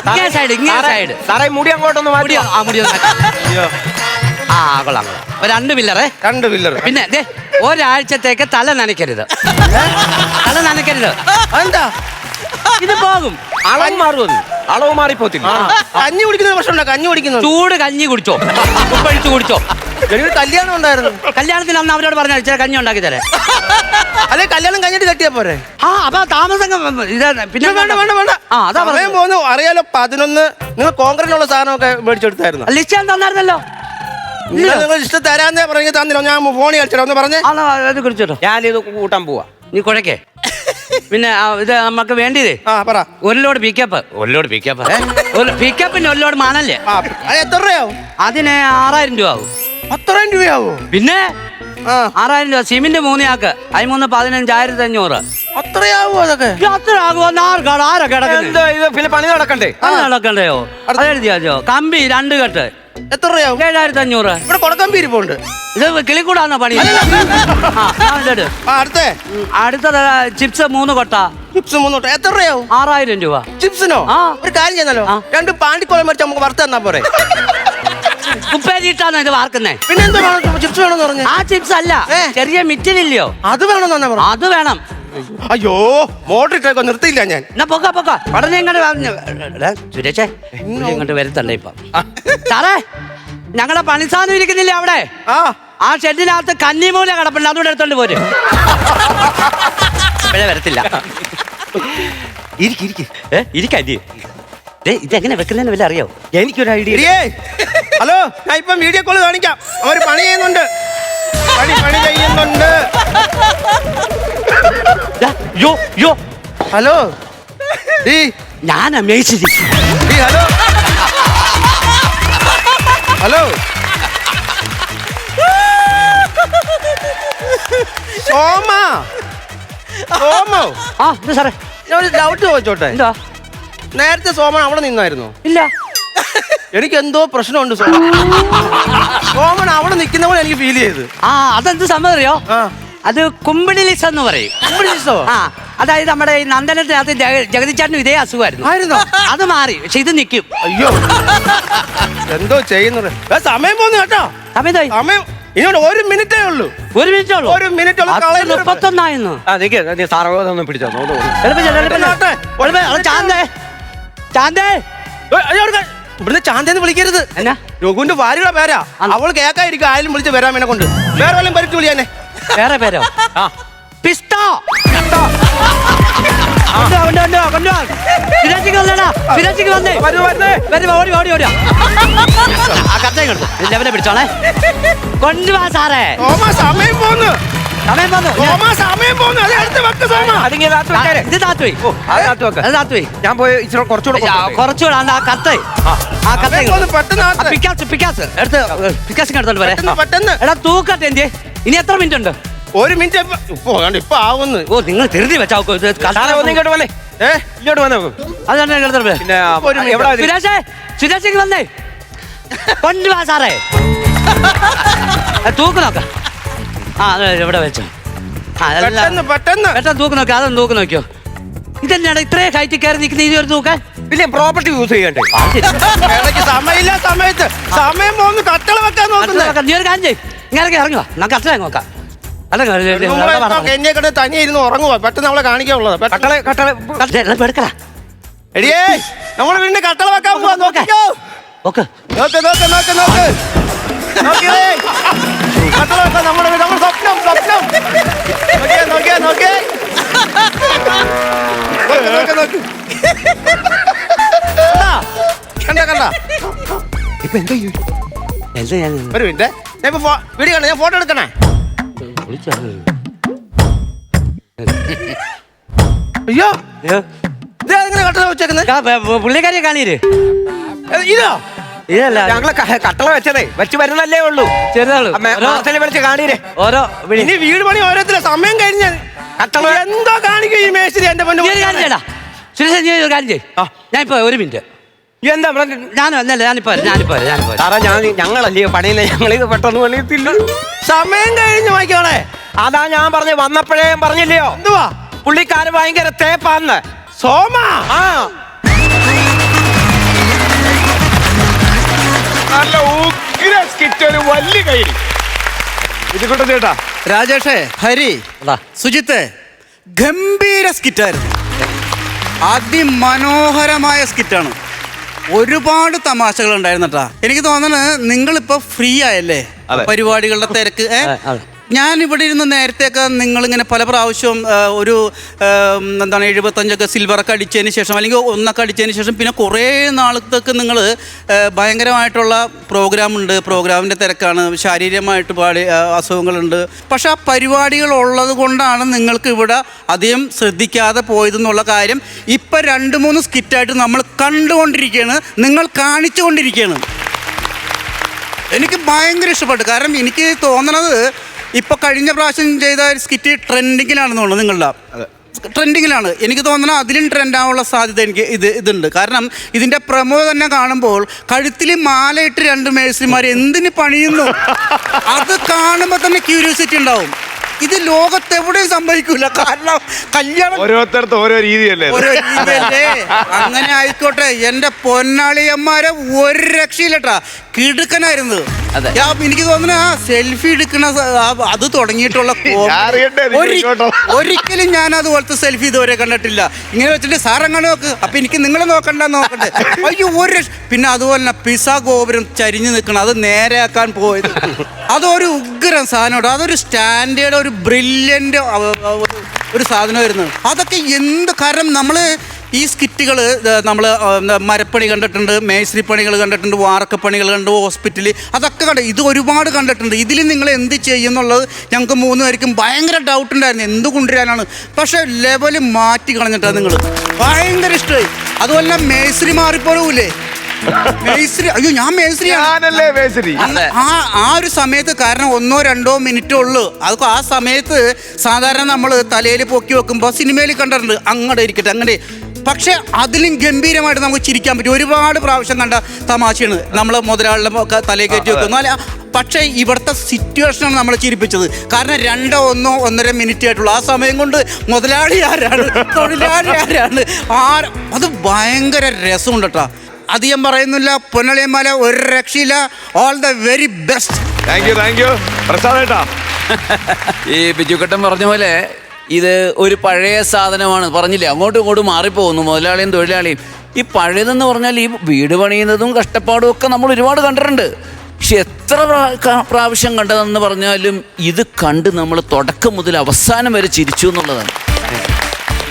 ഇങ്ങേ സൈഡ് ഇങ്ങേ സൈഡ് സാറേ മുടി അങ്ങോട്ടൊന്ന് മുടി ആ മുടി ഒന്ന്. ആ കൊള്ളാം കൊള്ളാം. രണ്ട് പില്ലറേ രണ്ട് പില്ലർ പിന്നെ ദേ ഒരാഴ്ചത്തേക്ക് തല നനയ്ക്കരുത്. തല നനയ്ക്കരുത്. എന്താ ഇത് പോകും. അളവ് മാറുമെന്ന്. അളവ് മാറിപ്പോത്തില്ല. കഞ്ഞി കുടിക്കുന്ന പ്രശ്നമുണ്ടോ? കഞ്ഞി കുടിക്കുന്നു ചൂട് കഞ്ഞി കുടിച്ചോ. ഉപ്പഴിച്ച് കുടിച്ചോ. എനിക്ക് കല്യാണം ഉണ്ടായിരുന്നു. കല്യാണത്തിന് അന്ന് അവരോട് പറഞ്ഞ ഇച്ചിരി കഞ്ഞി ഉണ്ടാക്കി തരാം അല്ലെ കല്യാണം കഴിഞ്ഞിട്ട് കെട്ടിയാ പോരെ? ആ അപ്പൊ താമസം ഇത് പിന്നെ വേണ്ട വേണ്ട വേണ്ട. ആ അതാ. പോന്നു അറിയാലോ പതിനൊന്ന് നിങ്ങൾ കോൺഗ്രസിലുള്ള സാധനമൊക്കെ മേടിച്ചെടുത്തായിരുന്നു. ലിസ്റ്റ് ഞാൻ തന്നായിരുന്നല്ലോ. നിങ്ങൾ ഇഷ്ടം തരാന്നേ പറഞ്ഞു തന്നില്ല. ഞാൻ ഫോണിൽ കളിച്ചിട്ട് ഒന്ന് പറഞ്ഞേ. ആ, അത് ഞാനിത് കൂട്ടാൻ പോവാ. നീ കുഴക്കേ. പിന്നെ ആ, ഇത് നമുക്ക് വേണ്ടിയതേ. ആ പറ. ഒരു ലോഡ് പിക്കപ്പ് ഒരു ലോഡ് പിക്കപ്പ് ഒരു പിക്കപ്പിന് ഒരു ലോഡ് ആ അത് എത്ര രൂപയാവും? അതിന് ആറായിരം രൂപ ആവും. പത്തറായിരം രൂപയാവോ? പിന്നെ? ആ. ആറായിരം രൂപ സിമിന്റ് മൂന്നിയാക്ക് അതിമൂന്ന് പതിനഞ്ചായിരത്തി അഞ്ഞൂറ് അത്രയാവോ അതൊക്കെ? ഇത് അത്ര ആകുമെന്ന് ആർക്കാണ് ആരാ കിടക്കുന്നത് എന്താ ഇത് പിന്നെ പണി നടക്കണ്ടേ? അത് നടക്കണ്ടയോ? അത് കമ്പി രണ്ട് കെട്ട്. എത്ര രൂപയാവും? ഏഴായിരത്തി അഞ്ഞൂറ് ഇവിടെ കൊടക്കമ്പി ഇരിപ്പുണ്ട് ഇത് കിളിക്കൂടാന്നോ പണി. ആ, ആ, ഇതെടു. ആ അടുത്തേ. അടുത്തത് ചിപ്സ് മൂന്ന് കൊട്ട. ചിപ്സ് മൂന്ന് എത്ര രൂപയാവും? ആറായിരം രൂപ. ചിപ്സിനോ? ആ. ഒരു കാര്യം ചെയ്യുന്നല്ലോ ആ. രണ്ട് പാണ്ടിക്കോളം മേടിച്ച് നമുക്ക് വറുത്ത് തന്നാ പോരെ. ഉപ്പേരിയിട്ടാണോ ഇത് വാർക്കുന്നേ? പിന്നെ എന്താ വേണം ചിപ്സ് വേണമെന്ന് പറഞ്ഞു. ആ ചിപ്സ് അല്ല. ഏ. ചെറിയ മിറ്റിലില്ലയോ? അത് വേണമെന്ന് തന്നെ പറഞ്ഞു. അത് വേണം. അയ്യോ മോട്ടർ ഇട്ടേക്കോ നിർത്തിയില്ല ഞാൻ. എന്നാ പൊക്ക പൊക്ക. ഉടനെ ഇങ്ങോട്ട് വന്ന്. എടാ, സുരേഷേ ഇങ്ങോട്ട് വരുത്തണ്ടേ ഇപ്പൊ. സാറേ ഞങ്ങളെ പണിസാധനം ഇരിക്കുന്നില്ലേ അവിടെ? ആ. ആ ഷെഡിനകത്ത് കന്നിമൂല കിടപ്പുണ്ട്. അതുകൂടെ എടുത്തോണ്ട് പോരും. ഇപ്പഴേ വരത്തില്ല. ഇരിക്കേ ഏ? ഇരിക്കാ ഏ ഇതെങ്ങനെ വെക്കുന്നതിന് വല്ല അറിയോ? എനിക്കൊരു ഐഡിയ ഹലോ ഞാൻ ഇപ്പം വീഡിയോ കോൾ കാണിക്കാം. അവർ പണി ചെയ്യുന്നുണ്ട്. പണി പണി ചെയ്യുന്നുണ്ട്. യോ യോ. ഹലോ. ഈ ഞാൻ അമേസിരി ഈ ഹലോ. ഹലോ. സോമ. സോമോ. ആ സാറേ. ഞാൻ ഒരു ഡൗട്ട് ചോദിച്ചോട്ടെ? എന്താ? നേരത്തെ സോമൻ അവിടെ നിന്നായിരുന്നു ഇല്ല എനിക്ക് എന്തോ പ്രശ്നമുണ്ട് സോമൻ സോമൻ അവിടെ നിൽക്കുന്ന പോലെ എനിക്ക് ഫീൽ ചെയ്ത് ആ അതെന്ത് സംഭവം അറിയോ അത് കുമ്പിളിലിസ് എന്ന് പറയും കുമ്പിളിലിസോ? ആ അതായത് നമ്മുടെ ഈ നന്ദനത്തിനകത്ത് ജഗ- ജഗതിച്ചേട്ടനും ഇതേ അസുഖമായിരുന്നു ആയിരുന്നോ? അത് മാറി പക്ഷെ ഇത് നിക്കും അയ്യോ എന്തോ ചെയ്യുന്നത് സമയം പോന്നു കേട്ടോ സമയം സമയം ഇനിയോട് ഒരു മിനിറ്റേ ഉള്ളൂ ഒരു മിനിറ്റ് ഉള്ളൂ ഒരു മിനിറ്റ് മുപ്പത്തൊന്നായിരുന്നു ആ നിക്ക് നീ സാറോ പിടിച്ചോ ചാന്തേ ചാന്തേ! ഇവിടുന്ന് ചാന്തേന്ന് വിളിക്കരുത്. എന്നാ? രഘുവിന്റെ ഭാര്യയുടെ പേരാ. അവൾ കേക്കായിരിക്കും ആയാലും വിളിച്ച് വരാൻ എന്നെ കൊണ്ട്. വേറെ വല്ലതും പരിച്ചു വിളിയാനെ. വേറെ പേരോ? ആ. പിസ്തോ! കൊണ്ടുവാ, സാറേ. ഓമ സമയം പോന്ന്. സമയം വന്നു. സോമ സമയം പോകുന്നു അത് എടുത്ത് വെക്ക് സോമ. അതിങ്ങനെ താത്തു വെക്കാരെ ഇത് താത്തുപോയി ഓ അത് താത്തു വെക്ക. അത് താത്തുപോയി ഞാൻ പോയി ഇച്ചിരി കുറച്ചുകൂടെ. കുറച്ചുകൂടെ ആ കത്ത് ആ കത്ത്. പിക്കാസ് പിക്കാസ്. എടുത്ത് പിക്കാസ് എടുത്തോണ്ട് വരെ. പെട്ടെന്ന് എടാ തൂക്കട്ടെ എന്ത് ഇനി എത്ര മിനിറ്റ് ഉണ്ട്? ഒരു മിനിറ്റ് ഇപ്പൊ- ഇപ്പൊ ആവുന്നു. ഓ നിങ്ങൾ തിരുതി വെച്ചാ ഇങ്ങോട്ട് വന്നേ. ഏ? ഇങ്ങോട്ട് വന്നേ അതാണ് എടുത്തോണ്ട് പിന്നെ ഒരു എവിടെ ഇതിൽ? സുരേഷേ സുരേഷ് വന്നേ വന്നേ. കൊണ്ടുവാ സാറേ. തൂക്ക് നോക്ക. ആ ഇവിടെ വെച്ചോ. പെട്ടെന്ന് പെട്ടെന്ന്. പെട്ടെന്ന് തൂക്ക് നോക്കി അതൊന്ന് തൂക്ക് നോക്കിയോ. ഇതെന്നാണ് ഇത്രയും ഹൈറ്റിൽ കയറി നിൽക്കുന്ന ഇനി ഒരു തൂക്കാൻ? പിന്നെ പ്രോപ്പർട്ടി യൂസ് ചെയ്യണ്ടേ. സമയമില്ല സമയത്ത്. സമയം പോകുന്നു കട്ടള വെക്കാൻ നോക്കുന്നത് നീ ഒരു ചെയ്യ്. ഇങ്ങനെ ഇറങ്ങുക നമുക്ക് അത്ര നോക്കാം. എന്നെ കണ്ട് തനിയെ ഇരുന്ന് ഉറങ്ങുക പെട്ടെന്ന് നമ്മളെ കാണിക്കാനുള്ളത്. കട്ടളെ കട്ടളെ എടുക്കല എടിയേ നമ്മൾ വീണ്ടും കട്ടള വെക്കാൻ പോവാ. നോക്കിക്കോ. ഓക്കെ നോക്ക് നോക്ക് നോക്ക് നോക്ക്. നോക്കിയേ നമ്മുടെ നമ്മുടെ സ്വപ്നം സ്വപ്നം. നോക്കിയേ നോക്കിയേ നോക്കിയേ. നോക്ക് നോക്ക് നോക്ക്. കണ്ട? കണ്ട ഇപ്പൊ എന്താ എന്താ ഞാൻ ഒരു മിനിറ്റ്. ഞാൻ ഇപ്പൊ വീഡിയോ കണ്ട? ഞാൻ ഫോട്ടോ എടുക്കണേ. അയ്യോ. ഇത് എങ്ങനെ കട്ടള വെച്ചേക്കുന്നത് പുള്ളിക്കാരിയെ കാണീര്. ഇതോ. ഇതല്ല. ഞങ്ങളെ ക- കട്ടള വെച്ചതേ. വെച്ച് വരുന്നല്ലേ ഉള്ളൂ. ചെറുതാൾ. അമ്മ, മാർത്തനെ വിളിച്ച് കാണീരേ ഓരോ വിളി. ഇനി വീട് പണി ഓരോരുത്തര സമയം കഴിഞ്ഞ കട്ടള എന്തോ കാണിക്കും ഈ മേശരി എന്റെ നീ ഒരു കാര്യം ചെയ്യടാ. സുരേഷ് നീ ഒരു കാര്യം ചെയ്യ്. ആ. ഞാനിപ്പോ ഒരു മിനിറ്റ്. എന്താ ഞാൻ വന്നല്ല ഞാനിപ്പോ വരാം, ഞാനിപ്പോ വരാം, ഞാനിപ്പോ വരാം. സാറാ ഞാൻ ഞങ്ങളല്ലേ പണിയുന്ന ഞങ്ങളിത് പെട്ടെന്ന് പണിയത്തില്ല സമയം കഴിഞ്ഞു വായിക്കോളെ. അതാ ഞാൻ പറഞ്ഞു വന്നപ്പോഴേ ഞാൻ പറഞ്ഞില്ലയോ? എന്തുവാ? പുള്ളിക്കാരൻ ഭയങ്കര തേപ്പാന്ന്. സോമ? ആ. നല്ല ഉഗ്ര സ്കിറ്റ് ഒരു വലിയ കൈ ഇത് കൊണ്ട് ചേട്ടാ. രാജേഷേ ഹരി. സുജിത്ത് ഗംഭീര സ്കിറ്റായിരുന്നു അതിമനോഹരമായ സ്കിറ്റാണ് ഒരുപാട് തമാശകൾ ഉണ്ടായിരുന്നട്ടാ. എനിക്ക് നിങ്ങൾ നിങ്ങളിപ്പോ ഫ്രീ ആയല്ലേ? പരിപാടികളുടെ തിരക്ക്. ഞാൻ ഇവിടെ ഇരുന്ന് നേരത്തെയൊക്കെ നിങ്ങളിങ്ങനെ പല പ്രാവശ്യം ഒരു എന്താണ് എഴുപത്തഞ്ചൊക്കെ സിൽവറൊക്കെ അടിച്ചതിന് ശേഷം അല്ലെങ്കിൽ ഒന്നൊക്കെ അടിച്ചതിന് ശേഷം പിന്നെ കുറേ നാളത്തേക്ക് നിങ്ങൾ ഭയങ്കരമായിട്ടുള്ള പ്രോഗ്രാമുണ്ട്. പ്രോഗ്രാമിന്റെ തിരക്കാണ്. ശാരീരികമായിട്ട് പാടി അസുഖങ്ങളുണ്ട്. പക്ഷെ ആ പരിപാടികൾ ഉള്ളത് കൊണ്ടാണ് നിങ്ങൾക്ക് ഇവിടെ അധികം ശ്രദ്ധിക്കാതെ പോയതെന്നുള്ള കാര്യം ഇപ്പം രണ്ട് മൂന്ന് സ്കിറ്റായിട്ട് നമ്മൾ കണ്ടുകൊണ്ടിരിക്കുകയാണ്. നിങ്ങൾ കാണിച്ചുകൊണ്ടിരിക്കുകയാണ്. എനിക്ക് ഭയങ്കര ഇഷ്ടപ്പെട്ടു. കാരണം എനിക്ക് തോന്നണത് ഇപ്പൊ കഴിഞ്ഞ പ്രാവശ്യം ചെയ്ത ഒരു സ്കിറ്റ് ട്രെൻഡിങ്ങിലാണെന്ന് തോന്നുന്നു നിങ്ങളുടെ. ട്രെൻഡിങ്ങിലാണ് എനിക്ക് തോന്നുന്നത് അതിലും ട്രെൻഡ് ആവാനുള്ള സാധ്യത എനിക്ക് ഇത് ഇതുണ്ട്. കാരണം ഇതിന്റെ പ്രമോ തന്നെ കാണുമ്പോൾ കഴുത്തിൽ മാലയിട്ട് രണ്ട് മേഴ്സിമാർ എന്തിന് പണിയുന്നു? അത് കാണുമ്പോൾ തന്നെ ക്യൂരിയോസിറ്റി ഉണ്ടാവും. ഇത് ലോകത്തെവിടെയും സംഭവിക്കൂല. കാരണം കല്യാണം ഓരോരുത്തർക്കും ഓരോ രീതിയല്ലേ? ഓരോ രീതിയല്ലേ? അങ്ങനെ ആയിക്കോട്ടെ. എന്റെ പൊന്നാളിയന്മാരെ ഒരു രക്ഷയില്ലട്ടാ. കിടുക്കനായിരുന്നു. എനിക്ക് തോന്നുന്നു ആ സെൽഫി എടുക്കണ ആ- അത് തുടങ്ങിയിട്ടുള്ള. ഒരിക്കലും ഞാൻ അതുപോലത്തെ സെൽഫി ഇതുവരെ കണ്ടിട്ടില്ല. ഇങ്ങനെ വെച്ചിട്ട് സാർ അങ്ങനെ നോക്ക്. അപ്പൊ എനിക്ക് നിങ്ങൾ നോക്കണ്ട നോക്കട്ടെ അയ്യോ ഒരു രക്ഷ- പിന്നെ അതുപോലെ തന്നെ പിസ ഗോപുരം ചരിഞ്ഞു നിൽക്കണം അത് നേരെയാക്കാൻ പോയത്. അതൊരു ഉഗ്രം സാധനം അതൊരു സ്റ്റാൻഡേർഡ് ഒരു ബ്രില്യന്റ് ഒരു സാധനമായിരുന്നു അതൊക്കെ എന്ത് കാരണം നമ്മൾ ഈ സ്കിറ്റുകൾ നമ്മൾ മരപ്പണി കണ്ടിട്ടുണ്ട് മേശ്രി പണികൾ കണ്ടിട്ടുണ്ട് വാർക്കപ്പണികൾ കണ്ടു ഹോസ്പിറ്റലിൽ അതൊക്കെ കണ്ടു ഇത് ഒരുപാട് കണ്ടിട്ടുണ്ട്. ഇതിൽ നിങ്ങൾ എന്ത് ചെയ്യും എന്നുള്ളത് ഞങ്ങൾക്ക് മൂന്ന് പേർക്കും ഭയങ്കര ഡൗട്ട് ഉണ്ടായിരുന്നു. എന്ത് കൊണ്ടുവരാനാണ്? പക്ഷേ ലെവൽ മാറ്റി കളഞ്ഞിട്ടാണ് നിങ്ങൾ ഭയങ്കര ഇഷ്ടമായി. അതുപോലെ മേസ്ത്രി മാറിപ്പോലൂല്ലേ മേസ്ത്രി അയ്യോ ഞാൻ മേസ്ത്രിയാണ്. ഞാനല്ലേ മേശരി അന്ന് ആ ആ ഒരു സമയത്ത് കാരണം ഒന്നോ രണ്ടോ മിനിറ്റേ ഉള്ളൂ. അത് ആ സമയത്ത് സാധാരണ നമ്മൾ തലയിൽ പൊക്കി വെക്കുമ്പോൾ സിനിമയിൽ കണ്ടിട്ടുണ്ട്. അങ്ങടെ ഇരിക്കട്ടെ അങ്ങനെ പക്ഷെ അതിലും ഗംഭീരമായിട്ട് നമുക്ക് ചിരിക്കാൻ പറ്റും. ഒരുപാട് പ്രാവശ്യം കണ്ട തമാശയാണ്. നമ്മൾ മുതലാളിയുടെ ഒക്കെ തലയിൽ കയറ്റി വെക്കുന്നു. അല്ല പക്ഷേ ഇവിടുത്തെ സിറ്റുവേഷനാണ് നമ്മളെ ചിരിപ്പിച്ചത്. കാരണം രണ്ടോ ഒന്നോ ഒന്നര മിനിറ്റ് ആയിട്ടുള്ളൂ. ആ സമയം കൊണ്ട് മുതലാളി ആരാണ്? തൊഴിലാളി ആരാണ്? ആ അത് ഭയങ്കര രസമുണ്ട് കേട്ടോ. അധികം പറയുന്നില്ല. പൊന്നളിയന്മാല ഒരു രക്ഷയില്ല. All the very best thank you thank you Prasad ഏട്ടാ. ഈ ബിജുക്കട്ടൻ പറഞ്ഞ പോലെ ഇത് ഒരു പഴയ സാധനമാണ്. പറഞ്ഞില്ലേ അങ്ങോട്ടും ഇങ്ങോട്ടും മാറിപ്പോകുന്നു മുതലാളിയും തൊഴിലാളിയും. ഈ പഴയതെന്ന് പറഞ്ഞാൽ ഈ വീട് പണിയുന്നതും കഷ്ടപ്പാടും ഒക്കെ നമ്മൾ ഒരുപാട് കണ്ടിട്ടുണ്ട്. പക്ഷെ എത്ര പ്രാവശ്യം കണ്ടതെന്ന് പറഞ്ഞാലും ഇത് കണ്ട് നമ്മൾ തുടക്കം മുതൽ അവസാനം വരെ ചിരിച്ചു എന്നുള്ളതാണ്.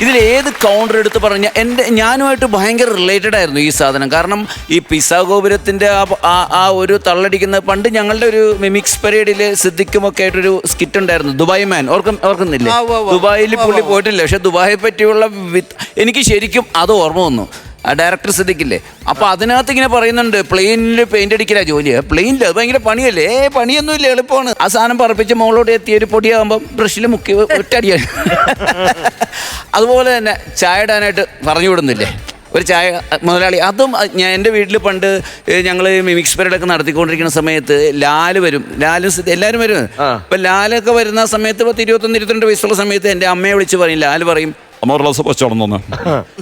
ഇതിൽ ഏത് കൗണ്ടർ എടുത്ത് പറഞ്ഞ എന്റെ ഞാനുമായിട്ട് ഭയങ്കര റിലേറ്റഡ് ആയിരുന്നു ഈ സാധനം. കാരണം ഈ പിസ ഗോപുരത്തിന്റെ ആ ആ- ഒരു തള്ളടിക്കുന്ന പണ്ട് ഞങ്ങളുടെ ഒരു മിമിക്സ് പരേഡിൽ സിദ്ധിക്കുമൊക്കെ ഒക്കെ ആയിട്ടൊരു സ്കിറ്റ് ഉണ്ടായിരുന്നു. ദുബായ് മാൻ ഓർക്കും ഓർക്കുന്നില്ലേ. ദുബായിൽ പുള്ളി പോയിട്ടില്ല. പക്ഷെ ദുബായെ പറ്റിയുള്ള എനിക്ക് ശരിക്കും അത് ഓർമ്മ വന്നു. ഡയറക്ടർ ശ്രദ്ധിക്കില്ലേ? അപ്പൊ അതിനകത്ത് ഇങ്ങനെ പറയുന്നുണ്ട് പ്ലെയിനിൽ പെയിന്റ് അടിക്കല ജോലി. പ്ലെയിനിൽ അത് ഭയങ്കര പണിയല്ലേ? ഏ പണിയൊന്നുമില്ല എളുപ്പമാണ്. ആ സാധനം പറപ്പിച്ച് മുകളിലോട്ട് എത്തിയ ഒരു പൊടിയാകുമ്പോൾ ബ്രഷിൽ മുക്കി ഒറ്റടിയാ. അതുപോലെ തന്നെ ചായ ഇടാനായിട്ട് പറഞ്ഞു വിടുന്നില്ലേ? ഒരു ചായ മുതലാളി. അതും ഞാൻ എന്റെ വീട്ടിൽ പണ്ട് ഞങ്ങൾ മിമിക്സ് പരേഡൊക്കെ നടത്തിക്കൊണ്ടിരിക്കുന്ന സമയത്ത് ലാൽ വരും. ലാലും എല്ലാവരും വരും. ഇപ്പം ലാലൊക്കെ വരുന്ന സമയത്ത് പത്ത് ഇരുപത്തൊന്ന് ഇരുപത്തിരണ്ട് വയസ്സുള്ള സമയത്ത് എന്റെ അമ്മയെ വിളിച്ച് പറയും. ലാൽ പറയും അമ്മ ഒരു ഗ്ലാസ് പച്ചവെള്ളം തന്നെ.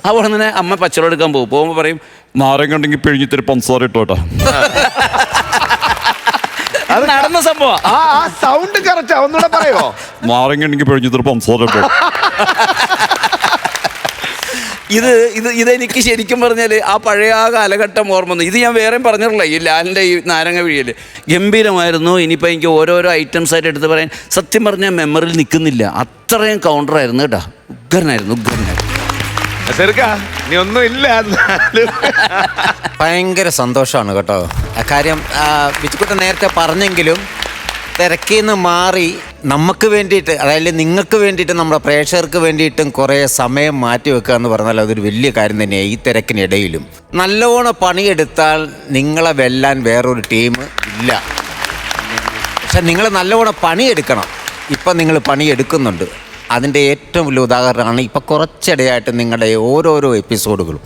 അവിടെ തന്നെ അമ്മ പച്ചവെള്ളം എടുക്കാൻ പോകും. പോകുമ്പോൾ പറയും നാരങ്ങ ഉണ്ടെങ്കിൽ പിഴിഞ്ഞിത്തിരി പഞ്ചസാര ഇട്ടോട്ടെ അത് നടന്ന സംഭവം. ആ ആ സൗണ്ട് കറക്റ്റാ ഒന്നുകൂടെ പറയോ നാരങ്ങ ഉണ്ടെങ്കിൽ പിഴിഞ്ഞിത്തിരി പഞ്ചസാര ഇട്ടോ. ഇത് ഇത് ഇതെനിക്ക് ശരിക്കും പറഞ്ഞാൽ ആ പഴയ ആ കാലഘട്ടം ഓർമ്മ വന്നു. ഇത് ഞാൻ വേറെയും പറഞ്ഞിട്ടില്ല. ഈ ലാലിന്റെ ഈ നാരങ്ങ വിഴിയിൽ ഗംഭീരമായിരുന്നു. ഇനിയിപ്പോൾ എനിക്ക് ഓരോരോ ഐറ്റംസ് ആയിട്ട് എടുത്ത് പറയാൻ സത്യം പറഞ്ഞാൽ മെമ്മറിയിൽ നിൽക്കുന്നില്ല. അത്രയും കൗണ്ടറായിരുന്നു കേട്ടോ. ഉഗ്രനായിരുന്നു ഉഗ്രനായിരുന്നു. നീ ഒന്നും ഇല്ല. ഭയങ്കര സന്തോഷമാണ് കേട്ടോ. ആ കാര്യം ബിച്ചുക്കുട്ടൻ നേരത്തെ പറഞ്ഞെങ്കിലും തിരക്കിൽ നിന്ന് മാറി നമുക്ക് വേണ്ടിയിട്ട് അതായത് നിങ്ങൾക്ക് വേണ്ടിയിട്ട് നമ്മുടെ പ്രേക്ഷകർക്ക് വേണ്ടിയിട്ടും കുറേ സമയം മാറ്റി വെക്കുക എന്ന് പറഞ്ഞാൽ അതൊരു വലിയ കാര്യം തന്നെയാണ് ഈ തിരക്കിനിടയിലും നല്ലോണം പണിയെടുത്താൽ നിങ്ങളെ വെല്ലാൻ വേറൊരു ടീം ഇല്ല. പക്ഷെ നിങ്ങൾ നല്ലവണ്ണം പണിയെടുക്കണം. ഇപ്പം നിങ്ങൾ പണിയെടുക്കുന്നുണ്ട്. അതിന്റെ ഏറ്റവും വലിയ ഉദാഹരണമാണ് ഇപ്പം കുറച്ചിടെയായിട്ട് നിങ്ങളുടെ ഓരോരോ എപ്പിസോഡുകളും.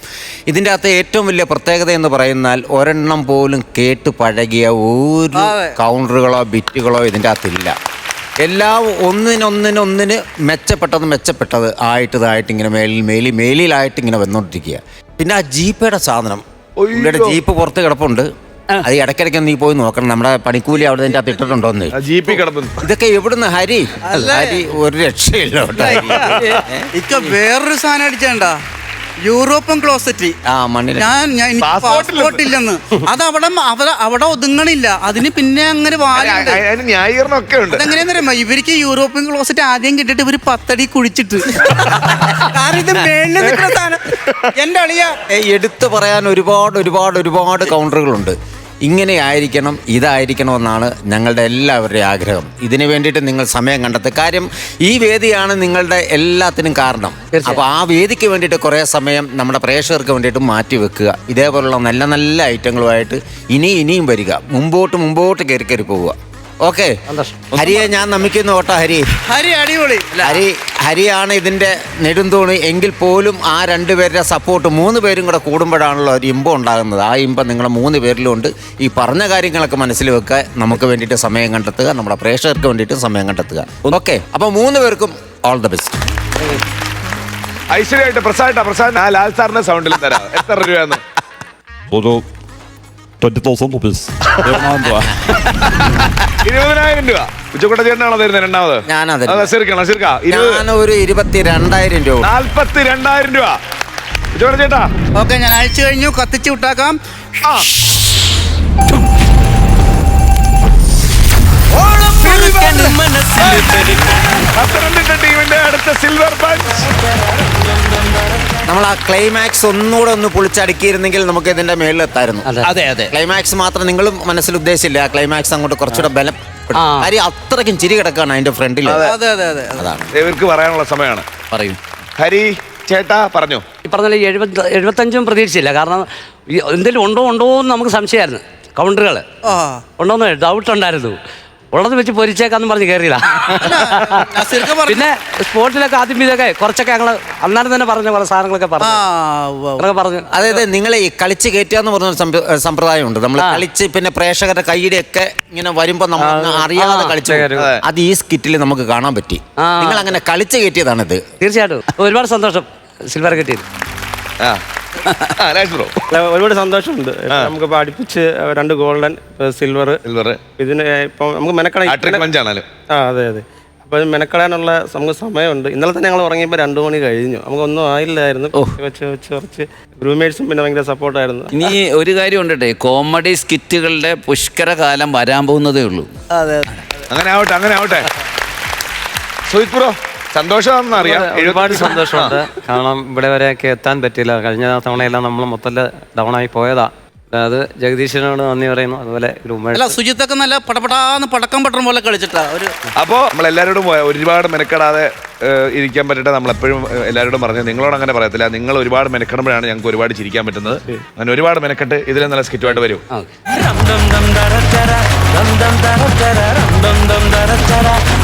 ഇതിന്റെ അകത്ത് ഏറ്റവും വലിയ പ്രത്യേകത എന്ന് പറയുന്നാൽ ഒരെണ്ണം പോലും കേട്ട് പഴകിയ ഒരു കൗണ്ടറുകളോ ബിറ്റുകളോ ഇതിന്റെ അകത്തില്ല. എല്ലാം ഒന്നിനൊന്നിനൊന്നിന് മെച്ചപ്പെട്ടത് മെച്ചപ്പെട്ടത് ആയിട്ടതായിട്ട് ഇങ്ങനെ മേലിൽ മേലിൽ മേലിലായിട്ട് ഇങ്ങനെ വന്നുകൊണ്ടിരിക്കുക പിന്നെ ആ ജീപ്പയുടെ സാധനം പുള്ളിയുടെ ജീപ്പ് പുറത്ത് കിടപ്പുണ്ട്. അത് ഇടയ്ക്കിടയ്ക്ക് നീ പോയി നോക്കണം. നമ്മുടെ പണിക്കൂലി അവിടെ നിന്റെ അകത്ത് ഇട്ടിട്ടുണ്ടോന്ന് ആ ജീപ്പി കിടപ്പുണ്ട്. ഇതൊക്കെ എവിടുന്ന്? ഹരി. ഹരി ഒരു രക്ഷയില്ല വേറൊരു സാധനം അടിച്ചേണ്ട യൂറോപ്യൻ ക്ലോസറ്റ് ആ മണ്ണിൽ ഞാൻ ഞാൻ എനിക്ക് പാസ്പോർട്ട് പാസ്പോർട്ട് ഇല്ലെന്ന്. അത് അവിടെ അവിടെ അവിടെ ഒതുങ്ങണില്ല. അതിന് പിന്നെ അങ്ങനെ വാലുണ്ട്. അതിന് ന്യായീകരണം ഒക്കെ ഉണ്ട്. അതെങ്ങനെയാന്ന് അറിയാമോ? ഇവർക്ക് യൂറോപ്യൻ ക്ലോസറ്റ് ആദ്യം കിട്ടിട്ട് ഇവർ പത്തടി കുഴിച്ചിട്ട്. കാരണം ഇത് മേളിൽ നിൽക്കുന്ന സാധനം. എന്റെ അളിയ. ഏ, എടുത്തു പറയാൻ ഒരുപാട് ഒരുപാട് ഒരുപാട് കൗണ്ടറുകളുണ്ട് ഇങ്ങനെ ആയിരിക്കണം ഇതായിരിക്കണം എന്നാണ് ഞങ്ങളുടെ എല്ലാവരുടെയും ആഗ്രഹം. ഇതിനു വേണ്ടിയിട്ട് നിങ്ങൾ സമയം കണ്ടെത്തുക. കാര്യം ഈ വേദിയാണ് നിങ്ങളുടെ എല്ലാത്തിനും കാരണം. അപ്പോൾ ആ വേദിക്ക് വേണ്ടിയിട്ട് കുറേ സമയം നമ്മുടെ പ്രേക്ഷകർക്ക് വേണ്ടിയിട്ട് മാറ്റി വെക്കുക. ഇതേപോലുള്ള നല്ല നല്ല ഐറ്റങ്ങളുമായിട്ട് ഇനി ഇനിയും വരിക. മുമ്പോട്ട് മുമ്പോട്ട് കയറി കയറി പോവുക. ഓക്കെ. ഹരിയെ ഞാൻ നമിക്കുന്നു കേട്ടോ ഹരി. ഹരി അടിപൊളി. ഹരി ഹരിയാണ് ഇതിന്റെ നെടുന്തൂണി എങ്കിൽ പോലും ആ രണ്ടുപേരുടെ സപ്പോർട്ട് മൂന്ന് പേരും കൂടെ കൂടുമ്പോഴാണല്ലോ ഒരു ഇമ്പം ഉണ്ടാകുന്നത്. ആ ഇമ്പം നിങ്ങളെ മൂന്ന് പേരിലുണ്ട്. ഈ പറഞ്ഞ കാര്യങ്ങളൊക്കെ മനസ്സിൽ വെക്കുക. നമുക്ക് വേണ്ടിയിട്ട് സമയം കണ്ടെത്തുക. നമ്മുടെ പ്രേക്ഷകർക്ക് വേണ്ടിയിട്ട് സമയം കണ്ടെത്തുക. ഓക്കെ. അപ്പോൾ മൂന്ന് പേർക്കും ഓൾ ദ ബെസ്റ്റ് ഐശ്വര്യമായിട്ട് പ്രസാദ് പ്രസാദ്. ആ ലാൽ സാറിന്റെ സൗണ്ടിൽ തരാം. എത്ര ഒരു ട്വന്റി തൗസൻഡ് റുപ്പീസ്. രൂപ. ഇരുപതിനായിരം രൂപ. ഉച്ചക്കൊട്ട ചേട്ടനാണോ തരുന്നത് രണ്ടാമത്? ഞാനാ തരുന്നത്. അത് ഇരുപത് ഞാൻ ഒരു ഇരുപത്തി രണ്ടായിരം രൂപ നാൽപ്പത്തി രണ്ടായിരം രൂപ. ഉച്ചക്കൊട്ട ചേട്ടാ. ഓക്കെ ഞാൻ അയച്ചു കഴിഞ്ഞു. കത്തിച്ച് വിട്ടാക്കാം. ആ. പത്തനംതിട്ട ടീമിന്റെ അടുത്ത സിൽവർ പഞ്ച് നമ്മൾ ആ ക്ലൈമാക്സ് ഒന്നുകൂടെ ഒന്ന് പൊളിച്ചടുക്കിയിരുന്നെങ്കിൽ നമുക്ക് ഇതിന്റെ മേളിൽ എത്തായിരുന്നു അതെ അതെ. ക്ലൈമാക്സ് മാത്രം നിങ്ങളും മനസ്സിൽ ഉദ്ദേശിച്ചില്ല? ആ ക്ലൈമാക്സ് അങ്ങോട്ട് കുറച്ചുകൂടെ ബലം ഹരി കാര്യം അത്രയ്ക്കും ചിരി കിടക്കാണ് അതിന്റെ ഫ്രണ്ടിൽ അതെ. അതെ അതെ അതാണ്. ഇവർക്ക് പറയാനുള്ള സമയമാണ്. പറയും. ഹരി ചേട്ടാ പറഞ്ഞു. ഈ പറഞ്ഞ എഴുപത്തി എഴുപത് എഴുപത്തഞ്ചും പ്രതീക്ഷിച്ചില്ല കാരണം എന്തെങ്കിലും ഉണ്ടോ ഉണ്ടോ എന്ന് നമുക്ക് സംശയമായിരുന്നു. കൗണ്ടറുകൾ ഉണ്ടോന്ന് ഡൗട്ട് ഉണ്ടായിരുന്നു. ഉള്ളത് വെച്ച് പൊരിച്ചേക്കാന്ന് പറഞ്ഞ് കയറിയില്ല പിന്നെ സ്പോർട്സിലൊക്കെ ആദ്യം ഇതൊക്കെ കുറച്ചൊക്കെ ഞങ്ങൾ അന്നേരം തന്നെ പറഞ്ഞ പല സാധനങ്ങളൊക്കെ പറഞ്ഞു. പറഞ്ഞു. അതായത് അതെ നിങ്ങൾ ഈ കളിച്ച് കയറ്റുക എന്ന് പറഞ്ഞ സമ്പ്രദായം ഉണ്ട് സമ്പ്രദായമുണ്ട്. നമ്മൾ കളിച്ച് പിന്നെ പ്രേക്ഷകരുടെ കൈയുടെ ഒക്കെ ഇങ്ങനെ വരുമ്പോ നമ്മൾ അറിയാതെ കളിച്ച് അത് ഈ സ്കിറ്റിൽ നമുക്ക് കാണാൻ പറ്റി. നിങ്ങൾ അങ്ങനെ കളിച്ച് കയറ്റിയതാണിത് തീർച്ചയായിട്ടും. ഒരുപാട് സന്തോഷം. സിൽവർ കിട്ടിയത്. ആ. ബ്രോ ഒരുപാട് സന്തോഷമുണ്ട്. നമുക്ക് പഠിപ്പിച്ച് രണ്ട് ഗോൾഡൻ സിൽവർ സിൽവർ ഇതിന് ഇപ്പൊ നമുക്ക് മെനക്കടാണല്ലോ ആ അതെ അതെ. അപ്പോൾ മെനക്കളാനുള്ള മെനക്കെടാനുള്ള നമുക്ക് സമയമുണ്ട്. ഇന്നലെ തന്നെ ഞങ്ങൾ ഉറങ്ങിയപ്പോൾ രണ്ടു മണി കഴിഞ്ഞു. നമുക്കൊന്നും ആയില്ലായിരുന്നു. വെച്ച് വെച്ച് കുറച്ച് ഗ്രൂമേഴ്സും പിന്നെ ഭയങ്കര സപ്പോർട്ടായിരുന്നു ഇനി ഒരു കാര്യം ഉണ്ടട്ടെ കോമഡി സ്കിറ്റുകളുടെ പുഷ്കര കാലം വരാൻ പോകുന്നതേ ഉള്ളൂ. അതെ അങ്ങനെ ആവട്ടെ അങ്ങനെ ആവട്ടെ. സുഹിത് ബ്രോ സന്തോഷമാണെന്ന് അറിയാം ഒരുപാട് സന്തോഷമുണ്ട് കാരണം ഇവിടെ വരെയൊക്കെ എത്താൻ പറ്റില്ല കഴിഞ്ഞ തവണയെല്ലാം നമ്മൾ മൊത്തത്തിൽ ഡൗൺ ആയി പോയതാ അത് ജഗദീശനോട് നന്ദി പറയുന്നു അതുപോലെ അല്ല സുജിത്തൊക്കെ നല്ല പടപടാന്ന് പടക്കം പട്ടണം പോലെ കളിച്ചിട്ടാ ഒരു അപ്പോ നമ്മൾ എല്ലാവരോടും ഒരുപാട് മെനക്കെടാതെ ഇരിക്കാൻ പറ്റട്ടെ നമ്മൾ എപ്പോഴും എല്ലാവരോടും പറഞ്ഞു നിങ്ങളോട് അങ്ങനെ പറയത്തില്ല നിങ്ങൾ ഒരുപാട് മെനക്കെടുമ്പോഴാണ് ഞങ്ങൾക്ക് ഒരുപാട് ചിരിക്കാൻ പറ്റുന്നത് അങ്ങനെ ഒരുപാട് മെനക്കെട്ട് ഇതിലെ നല്ല സ്കിറ്റുമായിട്ട് വരും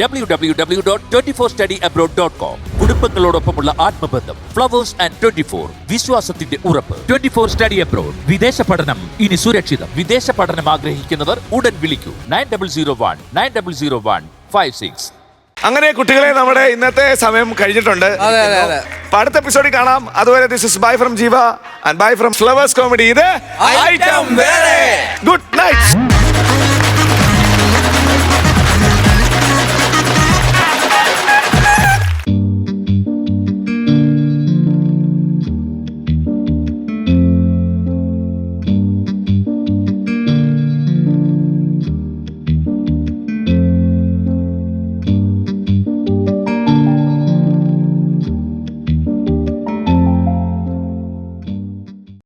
W W W dot twenty four study abroad dot com കുടുംബങ്ങളോടൊപ്പമുള്ള ആത്മബന്ധം ഫ്ലവേഴ്സ് ആൻഡ് ട്വന്റി ഫോർ വിശ്വാസത്തിന്റെ ഉറപ്പ്. ട്വന്റി ഫോർ സ്റ്റഡി അബ്രോഡ് വിദേശ പഠനം ഇനി സുരക്ഷിതം. വിദേശ പഠനം ആഗ്രഹിക്കുന്നവർ ഉടൻ വിളിക്കൂ. Nine double zero one nine double zero one five six അങ്ങനെ കുട്ടികളെ നമ്മുടെ ഇന്നത്തെ സമയം കഴിഞ്ഞിട്ടുണ്ട്. അപ്പൊ അടുത്ത എപ്പിസോഡിൽ കാണാം. അതുവരെ this is bye from Jeeva and bye from Flowers comedy ഇത്. Good night